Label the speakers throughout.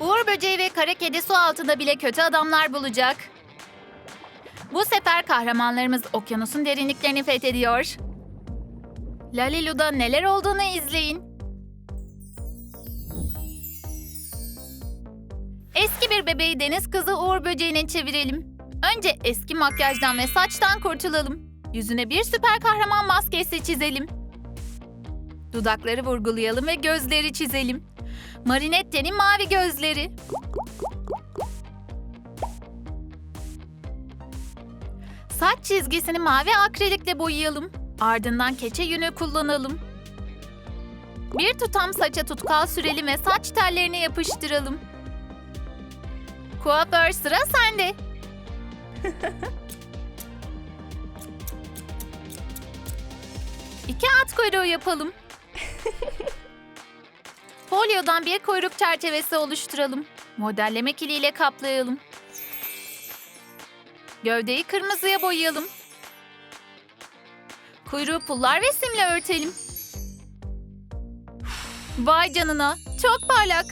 Speaker 1: Uğur böceği ve kara kedi su altında bile kötü adamlar bulacak. Bu sefer kahramanlarımız okyanusun derinliklerini fethediyor. Lalilu'da neler olduğunu izleyin. Eski bir bebeği deniz kızı Uğur böceğine çevirelim. Önce eski makyajdan ve saçtan kurtulalım. Yüzüne bir süper kahraman maskesi çizelim. Dudakları vurgulayalım ve gözleri çizelim. Marinette'nin mavi gözleri. Saç çizgisini mavi akrilikle boyayalım. Ardından keçe yünü kullanalım. Bir tutam saça tutkal sürelim ve saç tellerini yapıştıralım. Kuaför sıra sende. İki at kuyruğu yapalım. Folyodan bir kuyruk çerçevesi oluşturalım. Modelleme kiliyle kaplayalım. Gövdeyi kırmızıya boyayalım. Kuyruğu pullar ve simle örtelim. Vay canına, çok parlak.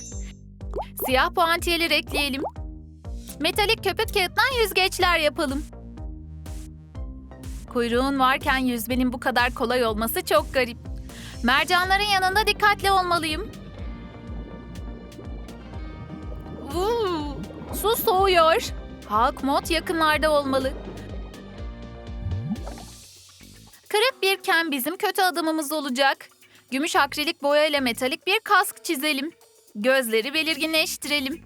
Speaker 1: Siyah puantiyeler ekleyelim. Metalik köpük kağıttan yüzgeçler yapalım. Kuyruğun varken yüzmenin bu kadar kolay olması çok garip. Mercanların yanında dikkatli olmalıyım. Uuu, su soğuyor. Halk mod yakınlarda olmalı. Kırık bir ken bizim kötü adamımız olacak. Gümüş akrilik boya ile metalik bir kask çizelim. Gözleri belirginleştirelim.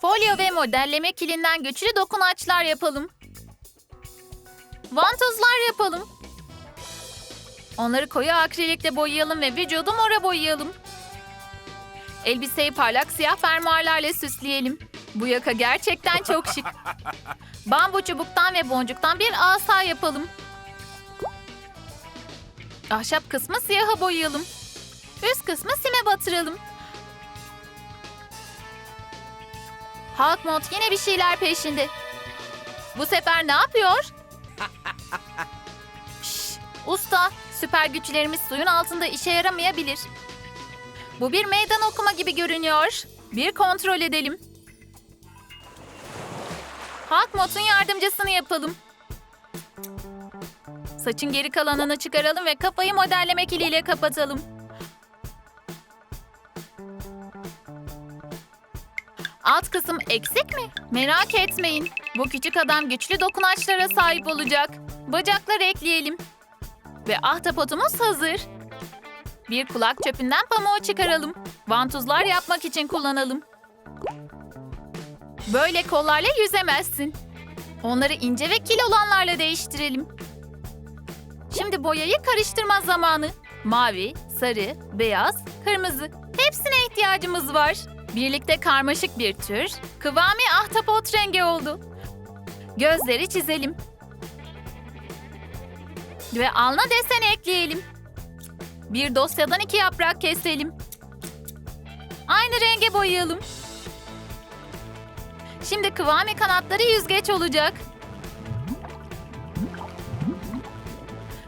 Speaker 1: Folyo ve modelleme kilinden güçlü dokunaçlar yapalım. Vantuzlar yapalım. Onları koyu akrilikle boyayalım ve vücudu mora boyayalım. Elbiseyi parlak siyah fermuarlarla süsleyelim. Bu yaka gerçekten çok şık. Bambu çubuktan ve boncuktan bir asa yapalım. Ahşap kısmı siyaha boyayalım. Üst kısmı sime batıralım. Hulk mod yine bir şeyler peşinde. Bu sefer ne yapıyor? Şş, usta, süper güçlerimiz suyun altında işe yaramayabilir. Bu bir meydan okuma gibi görünüyor. Bir kontrol edelim. Hulk modun yardımcısını yapalım. Saçın geri kalanını çıkaralım ve kafayı modelleme kiliyle kapatalım. Alt kısım eksik mi? Merak etmeyin. Bu küçük adam güçlü dokunaçlara sahip olacak. Bacaklar ekleyelim. Ve ahtapotumuz hazır. Bir kulak çöpünden pamuğu çıkaralım. Vantuzlar yapmak için kullanalım. Böyle kollarla yüzemezsin. Onları ince ve kil olanlarla değiştirelim. Şimdi boyayı karıştırma zamanı. Mavi, sarı, beyaz, kırmızı. Hepsine ihtiyacımız var. Birlikte karmaşık bir tür, kıvami ahtapot rengi oldu. Gözleri çizelim. Ve alna desen ekleyelim. Bir dosyadan iki yaprak keselim. Aynı renge boyayalım. Şimdi kıvami kanatları yüzgeç olacak.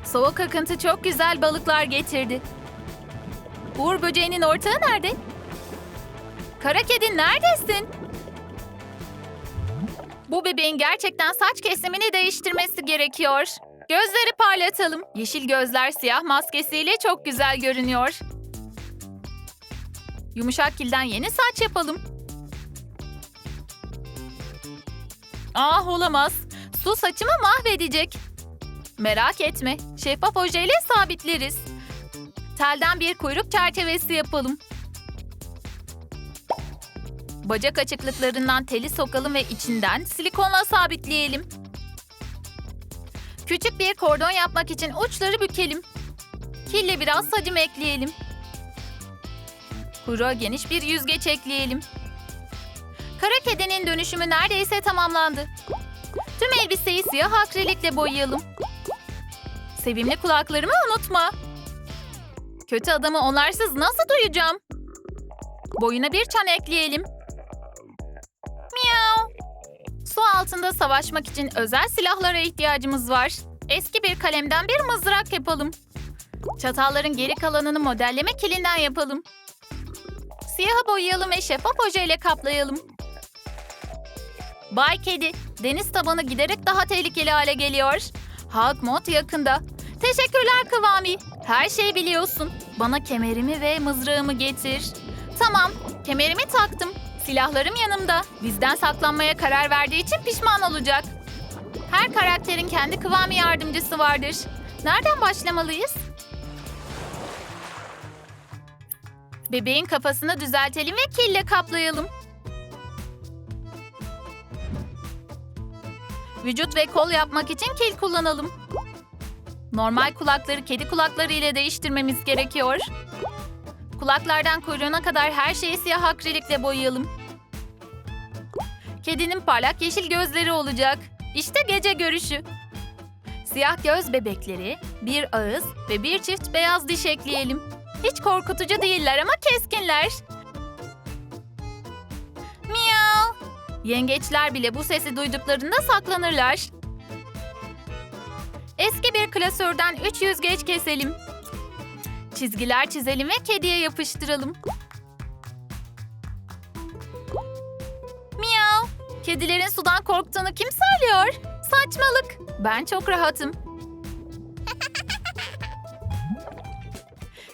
Speaker 1: Soğuk akıntı çok güzel balıklar getirdi. Uğur böceğinin ortağı nerede? Kara kedi neredesin? Bu bebeğin gerçekten saç kesimini değiştirmesi gerekiyor. Gözleri parlatalım. Yeşil gözler siyah maskesiyle çok güzel görünüyor. Yumuşak kilden yeni saç yapalım. Ah olamaz. Su saçımı mahvedecek. Merak etme. Şeffaf ojeyle sabitleriz. Telden bir kuyruk çerçevesi yapalım. Bacak açıklıklarından teli sokalım ve içinden silikonla sabitleyelim. Küçük bir kordon yapmak için uçları bükelim. Kille biraz sacım ekleyelim. Kuyruğa geniş bir yüzgeç ekleyelim. Kara kedinin dönüşümü neredeyse tamamlandı. Tüm elbiseyi siyah akrilikle boyayalım. Sevimli kulaklarımı unutma. Kötü adamı onlarsız nasıl duyacağım? Boyuna bir çan ekleyelim. Su altında savaşmak için özel silahlara ihtiyacımız var. Eski bir kalemden bir mızrak yapalım. Çatalların geri kalanını modelleme kilinden yapalım. Siyaha boyayalım ve şeffaf ojeyle kaplayalım. Bay Kedi, deniz tabanı giderek daha tehlikeli hale geliyor. Hulk mod yakında. Teşekkürler Kıvami. Her şeyi biliyorsun. Bana kemerimi ve mızrağımı getir. Tamam, kemerimi taktım. Silahlarım yanımda. Bizden saklanmaya karar verdiği için pişman olacak. Her karakterin kendi Kıvami yardımcısı vardır. Nereden başlamalıyız? Bebeğin kafasını düzeltelim ve kille kaplayalım. Vücut ve kol yapmak için kil kullanalım. Normal kulakları kedi kulakları ile değiştirmemiz gerekiyor. Kulaklardan kuyruğuna kadar her şeyi siyah akrilikle boyayalım. Kedinin parlak yeşil gözleri olacak. İşte gece görüşü. Siyah göz bebekleri, bir ağız ve bir çift beyaz diş ekleyelim. Hiç korkutucu değiller ama keskinler. Miyav. Yengeçler bile bu sesi duyduklarında saklanırlar. Eski bir klasörden 3 yüzgeç keselim. Çizgiler çizelim ve kediye yapıştıralım. Kedilerin sudan korktuğunu kim söylüyor? Saçmalık. Ben çok rahatım.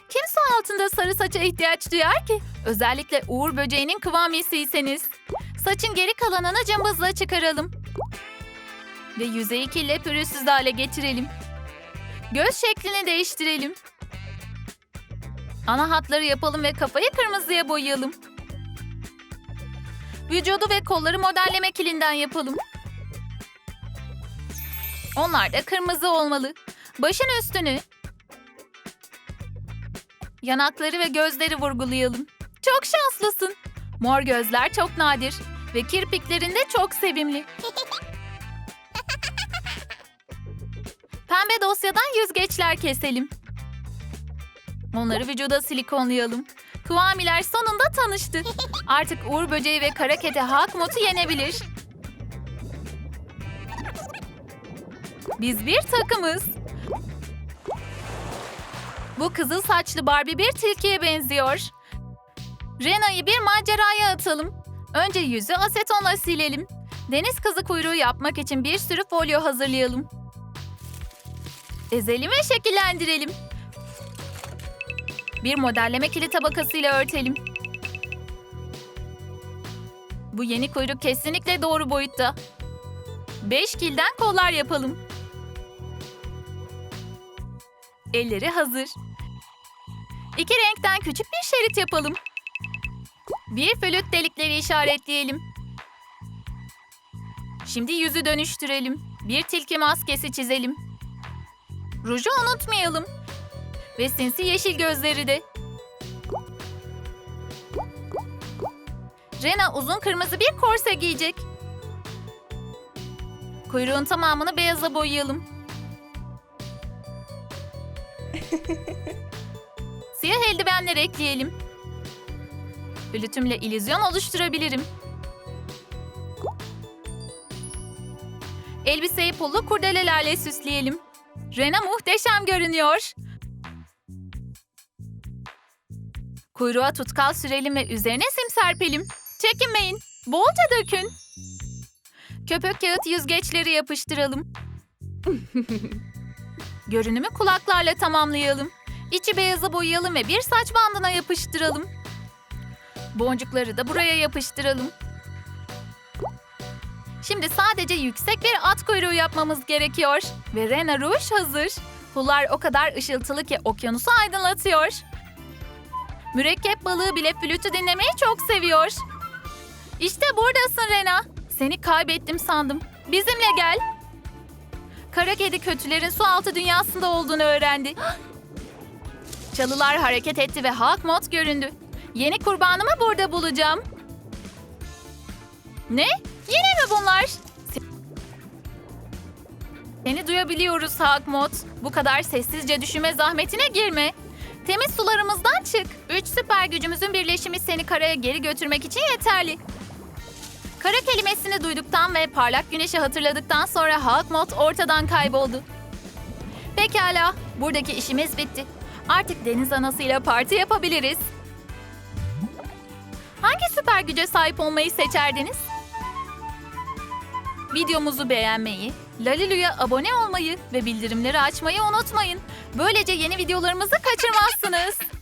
Speaker 1: Kim su altında sarı saça ihtiyaç duyar ki? Özellikle Uğur böceğinin kıvamisiyseniz. Saçın geri kalanını cımbızla çıkaralım. Ve yüzeyi kille pürüzsüz hale getirelim. Göz şeklini değiştirelim. Ana hatları yapalım ve kafayı kırmızıya boyayalım. Vücudu ve kolları modelleme kilinden yapalım. Onlar da kırmızı olmalı. Başın üstünü, yanakları ve gözleri vurgulayalım. Çok şanslısın. Mor gözler çok nadir ve kirpiklerinde çok sevimli. Pembe dosyadan yüzgeçler keselim. Onları vücuda silikonlayalım. Kıvamiler sonunda tanıştı. Artık Uğur Böceği ve Kara Kedi Hakmut'u yenebilir. Biz bir takımız. Bu kızıl saçlı Barbie bir tilkiye benziyor. Rena'yı bir maceraya atalım. Önce yüzü asetonla silelim. Deniz kızı kuyruğu yapmak için bir sürü folyo hazırlayalım. Ezelim ve şekillendirelim. Bir modelleme kili tabakasıyla örtelim. Bu yeni kuyruk kesinlikle doğru boyutta. Beş kilden kollar yapalım. Elleri hazır. İki renkten küçük bir şerit yapalım. Bir flüt delikleri işaretleyelim. Şimdi yüzü dönüştürelim. Bir tilki maskesi çizelim. Ruju unutmayalım. Ve sinsi yeşil gözleri de. Rena uzun kırmızı bir korse giyecek. Kuyruğun tamamını beyaza boyayalım. Siyah eldivenler ekleyelim. Flütümle illüzyon oluşturabilirim. Elbiseyi pullu kurdelelerle süsleyelim. Rena muhteşem görünüyor. Kuyruğa tutkal sürelim ve üzerine sim serpelim. Çekinmeyin, bolca dökün. Köpük kağıt yüzgeçleri yapıştıralım. Görünümü kulaklarla tamamlayalım. İçi beyaza boyayalım ve bir saç bandına yapıştıralım. Boncukları da buraya yapıştıralım. Şimdi sadece yüksek bir at kuyruğu yapmamız gerekiyor. Ve Rena Rouge hazır. Pullar o kadar ışıltılı ki okyanusu aydınlatıyor. Mürekkep balığı bile flütü dinlemeyi çok seviyor. İşte buradasın Rena. Seni kaybettim sandım. Bizimle gel. Kara kedi kötülerin su altı dünyasında olduğunu öğrendi. Çalılar hareket etti ve Hawk Mod göründü. Yeni kurbanımı burada bulacağım. Ne? Yine mi bunlar? Seni duyabiliyoruz Hawkmot. Bu kadar sessizce düşünme zahmetine girme. Temiz sularımızdan çık. Üç süper gücümüzün birleşimi seni karaya geri götürmek için yeterli. Kara kelimesini duyduktan ve parlak güneşi hatırladıktan sonra Hawkmot ortadan kayboldu. Pekala, buradaki işimiz bitti. Artık deniz anasıyla parti yapabiliriz. süper güce sahip olmayı seçerdiniz? Videomuzu beğenmeyi, Lalilu'ya abone olmayı ve bildirimleri açmayı unutmayın. Böylece yeni videolarımızı kaçırmazsınız.